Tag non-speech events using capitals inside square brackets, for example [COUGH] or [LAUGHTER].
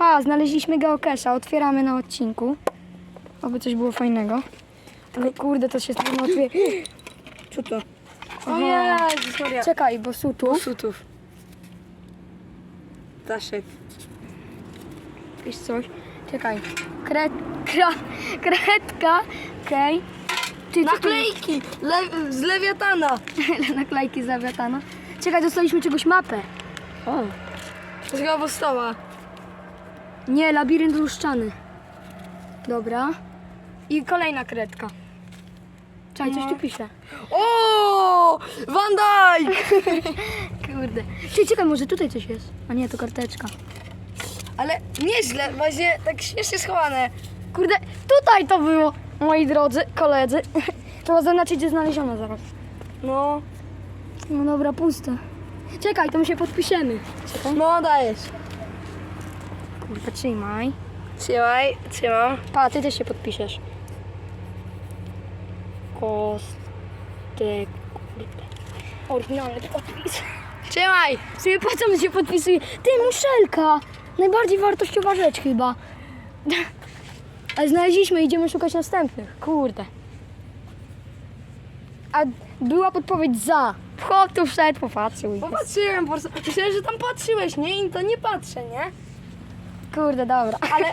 Pa, znaleźliśmy geocache'a, otwieramy na odcinku. Oby coś było fajnego. Ale kurde, to się trudno otwiera. Co to? O. Jezus Maria. Czekaj, bo sutów. Sutów. Daszek. Pisz coś. Czekaj. Kret, kra, kretka. Okej. Ty, co tu- Naklejki! Le z Lewiatana. [LAUGHS] Naklejki zawiatano. Czekaj, dostaliśmy czegoś mapę. O. To jest chyba postawa. Nie, labirynt luszczany. Dobra. I kolejna kredka. Czekaj, coś No. tu pisze. O! Van Dijk! [LAUGHS] Kurde. Czekaj, czekaj, może tutaj coś jest. A nie, to karteczka. Ale nieźle, właśnie tak śmiesznie schowane. Kurde, tutaj to było, moi drodzy koledzy. Trzeba zaznaczyć, gdzie znalezione zaraz. No, No dobra, puste. Czekaj, to my się podpiszemy. Czekaj. no dajesz. Kurde, trzymaj. Trzymaj, trzymam. Pa, ty też się podpiszesz. Kostek, kurde. Oryginalny podpis. Trzymaj! Sobie po co się podpisuje? Ty, muszelka! Najbardziej wartościowa rzecz chyba. Ale znaleźliśmy, idziemy szukać następnych. Kurde. A była podpowiedź za. Chłop tu wszedł, popatrzył. i- Popatrzyłem po prostu. Myślałem, że tam patrzyłeś, nie? I to nie patrzę, nie? Kurde, dobra. Ale